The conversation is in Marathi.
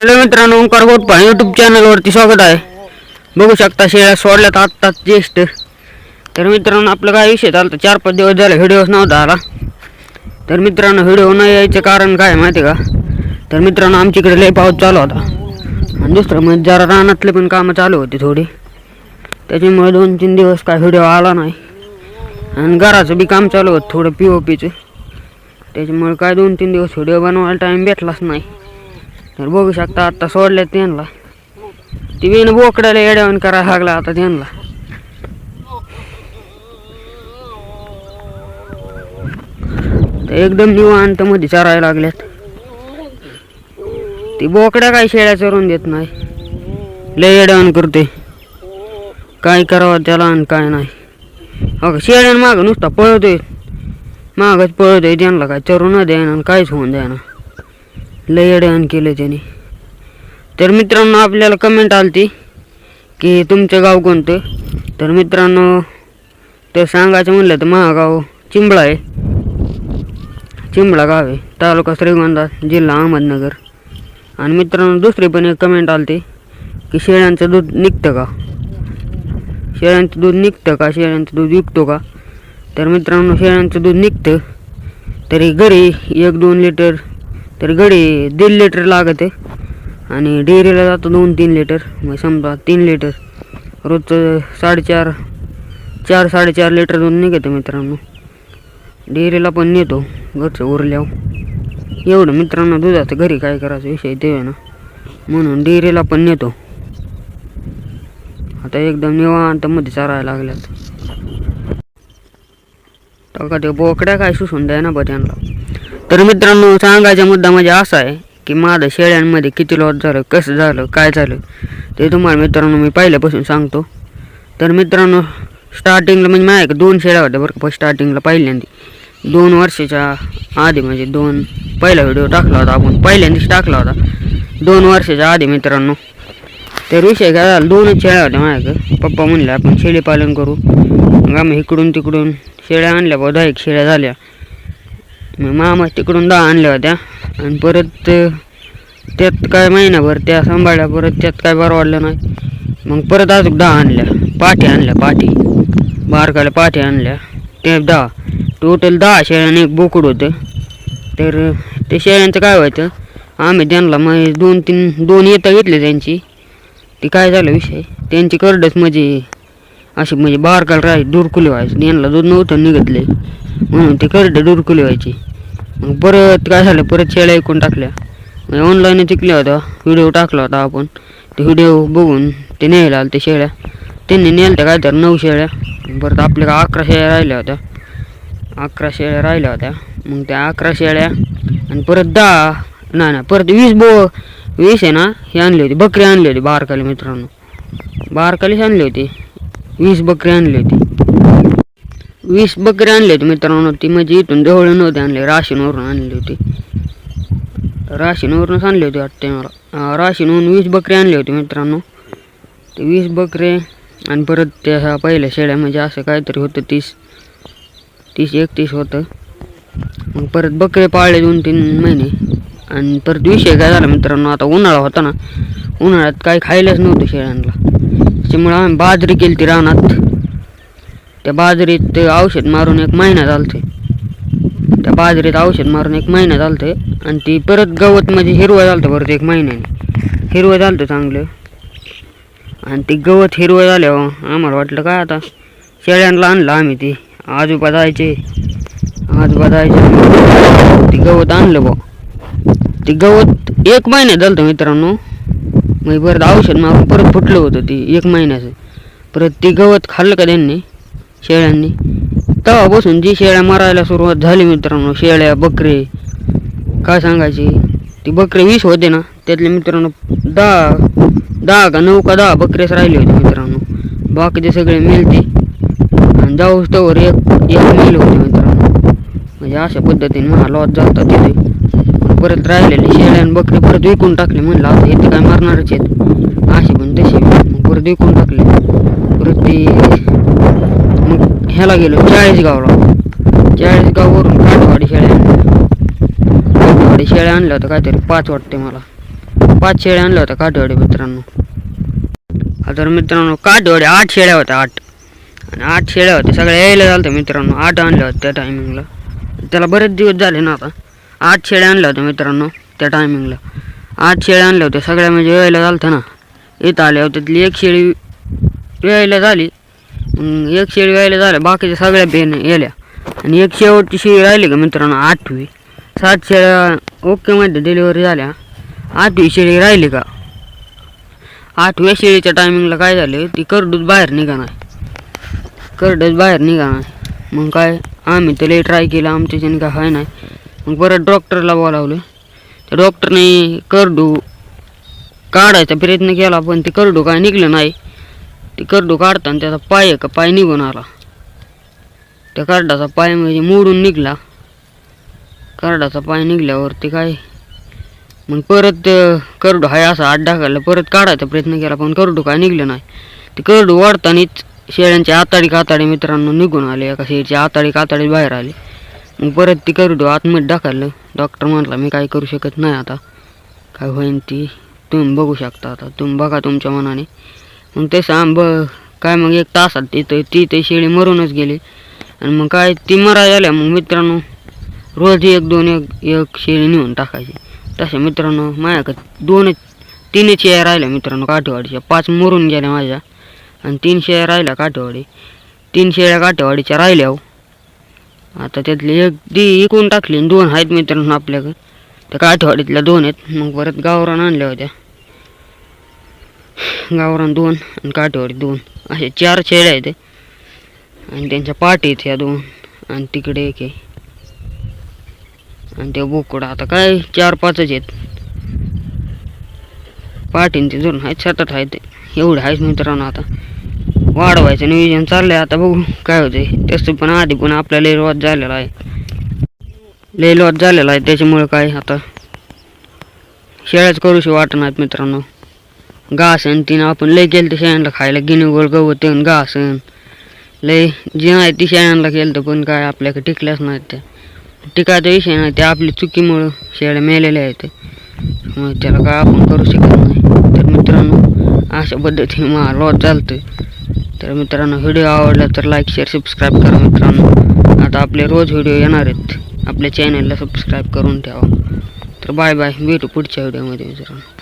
हॅलो मित्रांनो ओंकार गोटपा यूट्यूब चॅनलवरती स्वागत आहे. बघू शकता शेळ्या सोडल्यात आत्ताच ज्येष्ठ. तर मित्रांनो आपलं काय विषय चालतं? चार पाच दिवस झाले व्हिडिओच नव्हता आला. तर मित्रांनो व्हिडिओ न यायचं कारण काय माहिती का? तर मित्रांनो आमच्याकडे लय पाऊस चालू होता. आणि दुसरं म्हणजे जरा रानातले पण कामं चालू होती थोडी. त्याच्यामुळे दोन तीन दिवस काय व्हिडिओ आला नाही. आणि घराचं बी काम चालू होतं थोडं पी ओ पीचं त्याच्यामुळे काय दोन तीन दिवस व्हिडिओ बनवायला टाईम भेटलाच नाही. बघू शकता आत्ता सोडले त्यांना. ती बिन बोकड्याला येड्यावून करायला लागला आता त्यांना. तर एकदम निवांत मध्ये चरायला लागल्यात. ती बोकड्या काय शेळ्या चरून देत नाही. लय येड्यावून करते काय करावं त्याला आणि काय नाही. अगं शेळ्यान मागं नुसता पळतोय. मागच पळतोय त्यांना काय चरू न द्यायना आणि काहीच होऊन द्यायना लय अडवण केलं त्याने. तर मित्रांनो आपल्याला कमेंट आलती की तुमचं गाव कोणतं? तर मित्रांनो तर सांगायचं म्हणलं तर महागाव चिंबळा आहे. चिंबळा गाव आहे तालुका श्रीगोंदा जिल्हा अहमदनगर. आणि मित्रांनो दुसरी पण एक कमेंट आलती की शेळ्यांचं दूध निघतं का? शेळ्यांचं दूध निघतं का? शेळ्यांचं दूध विकतो का? तर मित्रांनो शेळ्यांचं दूध निघतं. तरी घरी एक दोन लिटर तर गडी दीड लिटर लागत. आहे आणि डेअरीला जातो दोन तीन लिटर. मग समजा तीन लिटर. रोजचं साडेचार चार साडेचार लिटर दूध निघतं मित्रांनो. डेअरीला पण नेतो घरचं उरल्यावर. एवढं मित्रांनो दुधाचं घरी काय करायचं विषय ते ना. म्हणून डेअरीला पण नेतो. आता एकदम निवांत मध्ये चारायला लागल्यात. टाका का ते बोकड्या काय सुसून द्या ना बा त्यांना तर मित्रांनो सांगायचा मुद्दा म्हणजे असा आहे की माझं शेळ्यांमध्ये किती लॉस झालं कसं झालं काय झालं ते तुम्हाला मित्रांनो मी पहिल्यापासून सांगतो. तर मित्रांनो स्टार्टिंगला म्हणजे माझ्या दोन शेळ्या होत्या बरं का. स्टार्टिंगला पहिल्यांदा. दोन वर्षाच्या आधी म्हणजे दोन पहिला व्हिडिओ टाकला होता आपण पहिल्यांदाच टाकला होता. दोन वर्षाच्या आधी मित्रांनो. तर विषय काय झाला दोनच शेळ्या होत्या माझ्याकडे पप्पा म्हणले आपण शेळी पालन करू. मग आम्ही इकडून तिकडून शेळ्या आणल्या बा दहा एक शेळ्या झाल्या. मग मामा तिकडून दहा आणल्या होत्या. आणि परत त्यात काय महिनाभर त्या सांभाळल्या परत त्यात काय बरं वाटलं नाही. मग परत अजून दहा आणल्या. पाठी आणल्या पाठी. बारकाला पाठी आणल्या. ते दहा. टोटल दहा शेळ्याने एक बोकड होतं. तर ते शेळ्यांचं काय व्हायचं? आम्ही त्यांना मग दोन तीन दोन येता घेतले त्यांची. ते काय झालं विषय? त्यांची करडच म्हणजे अशी म्हणजे बारकाल राहायची दुरकुले व्हायची. त्यांना दूध नव्हतं निघतले. म्हणून ते करडं दुरकुले व्हायची. मग परत काय झालं? परत शेळ्या ऐकून टाकल्या. मग ऑनलाईन शिकल्या होत्या. व्हिडिओ टाकला होता आपण. ते व्हिडिओ बघून ते न्यायला आलं ते शेळ्या. त्यांनी नेल्या काय तर नऊ शेळ्या. परत आपल्या का अकरा शेळ्या राहिल्या होत्या. अकरा शेळ्या राहिल्या होत्या. मग त्या अकरा शेळ्या आणि परत दहा नाही ना परत वीस बो वीस आहे ना हे आणली होती. बकरी आणली होती बारकाली मित्रांनो. बारकालीच आणली होती. वीस बकरी आणली होती. वीस बकरी आणले होते मित्रांनो ती म्हणजे इथून जवळ नव्हते आणले राशीनवरून आणली होती. राशीनवरूनच आणली होती वाटते मला. राशीनवरून वीस बकरी आणले होते मित्रांनो. ते वीस बकरे आणि परत त्या पहिल्या शेळ्या म्हणजे असं काहीतरी होतं तीस तीस एकतीस होतं. मग परत बकरे पाळले दोन तीन महिने. आणि परत विषय काय झाला मित्रांनो आता उन्हाळा होता ना उन्हाळ्यात काही खायलाच नव्हतं शेळ्यांना. त्याच्यामुळे आम्ही बाजरी केली ती रानात. त्या बाजरीत औषध मारून एक महिना चालते त्या बाजरीत औषध मारून एक महिना चालते आणि ती परत गवत म्हणजे हिरवं चालतं परत एक महिन्याने. हिरवं चालतं चांगलं. आणि ती गवत हिरवं झाल्यावर आम्हाला वाटलं काय आता? शेळ्यांना आणलं आम्ही ती. आजोबा जायचे. आजोबा जायचे. ती गवत आणलं बा ती गवत एक महिन्यात झालं मित्रांनो. मग परत औषध मारून परत फुटलं होतं ती एक महिन्याचं. परत ती गवत खाल्लं का त्यांनी? शेळ्यांनी. तेव्हापासून जी शेळ्या मारायला सुरुवात झाली मित्रांनो शेळ्या बकरे काय सांगायची? ती बकरे वीस होते ना त्यातले मित्रांनो दहा दहा का नऊ का दहा बकरेच राहिले होते मित्रांनो. बाकीचे सगळे मेलते. आणि जाऊस तवर एक एक मेल होते मित्रांनो. म्हणजे अशा पद्धतीने मला लॉस तिथे. परत राहिलेले शेळ्या आणि बकरी परत विकून टाकले म्हणलं आता येते काय मारणारच आहेत. असे पण तसे परत विकून टाकले. परत ते ह्याला गेलो चाळीसगावला. चाळीसगाववरून काठवाडी शेळ्या आणल्या. काठवाडी शेळ्या आणल्या होत्या काहीतरी पाच वाटते मला. पाच शेळ्या आणल्या होत्या काठवाडी मित्रांनो. आता तर मित्रांनो काठवाडी आठ शेळ्या होत्या आठ. आणि आठ शेळ्या होत्या सगळ्या यायला झालं मित्रांनो. आठ आणल्या होत्या त्या टायमिंगला त्याला बरेच दिवस झाले ना आता. आठ शेळ्या आणल्या होत्या मित्रांनो त्या टायमिंगला आठ शेळ्या आणल्या होत्या सगळ्या म्हणजे यायला झालं ना. इथं आल्या होत्या एक शेळी यायला झाली. एक शेळी व्हायला झाल्या बाकीच्या सगळ्या बेन येल्या. आणि एक शेवटची शेळी राहिली का मित्रांनो? आठवी. सात शेळ्या ओकेमध्ये डिलिव्हरी झाल्या. आठवी शेळी राहिली का? आठव्या शेळीच्या टायमिंगला काय झालं? ती करडूच बाहेर निघा नाही करडूच बाहेर निघा नाही मग काय? आम्ही त्याला ट्राय केलं आमच्याच्याने काय हाय नाही. मग परत डॉक्टरला बोलावलं. त्या डॉक्टरने करडू काढायचा प्रयत्न केला पण ते करडू काय निघलं नाही. ते करडू काढताना त्याचा पाय का पाय निघून आला. त्या करडाचा पाय म्हणजे मोडून निघला. करडाचा पाय निघल्यावर ते काय? मग परत करडू हाय असा आत ढाकायला परत काढायचा प्रयत्न केला पण करडू काय निघलं नाही. ते करडू वाढतानीच शेळ्यांची आताडी काताडी मित्रांनो निघून आले एका शेळीची आताडी काताडी बाहेर आली. मग परत ती करडू आतमध्ये ढाकलं डॉक्टर म्हटला मी काय करू शकत नाही आता. काय होईन ती? तुम्ही बघू शकता आता. तुम्ही बघा तुमच्या मनाने. मग ते सांब काय मग एक तासात तिथं ती ते शेळी मरूनच गेली. आणि मग काय ती मरा झाल्या. मग मित्रांनो रोज एक दोन एक एक शेळी नेऊन टाकायची. तशा मित्रांनो माझ्याकडे दोनच तीनच शेळ्या राहिल्या मित्रांनो काठेवाडीच्या. पाच मरून गेल्या माझ्या. आणि तीन शेळ्या राहिल्या काठेवाडी. तीन शेळ्या काठेवाडीच्या राहिल्या हो. आता त्यातली एक दी इकून टाकली आणि दोन आहेत मित्रांनो आपल्याकडे. त्या काठेवाडीतल्या दोन आहेत. मग परत गावरान आणल्या होत्या. गावरान दोन आणि काठेवाडी दोन. असे चार शेळ्या आहेत. आणि त्यांच्या पाठी आहेत ह्या दोन. आणि तिकडे एक आहे. आणि ते बोकड आता काय चार पाचच आहेत. पाठीन ते दोन आहेत सतत आहेत. एवढे आहेत मित्रांनो आता. वाढवायचं नियोजन चाललंय. आता बघू काय होतंय. तसं पण आधी पण आपल्या लय लॉस झालेला आहे. लय लॉस झालेला आहे. त्याच्यामुळे काय आता. शेळ्याच करूशी वाटत नाहीत मित्रांनो. घास आणि तिनं आपण लय केलं ते शेळ्यांना खायला गिनीगोळ गवत आणि घास लय जे नाही ती शेळ्यांना केलं तर पण काय आपल्याकडे टिकल्याच नाहीत त्या. टिकायचा विषय नाही ते आपली चुकीमुळं शेळ्या मेलेल्या आहेत. मग त्याला काय आपण करू शकत नाही. तर मित्रांनो अशा पद्धतीने मला लॉस चालतं तर मित्रांनो व्हिडिओ आवडला तर लाईक शेअर सबस्क्राईब करा मित्रांनो. आता आपले रोज व्हिडिओ येणार आहेत. आपल्या चॅनलला सबस्क्राईब करून ठेवा. तर बाय बाय भेटू पुढच्या व्हिडिओमध्ये मित्रांनो.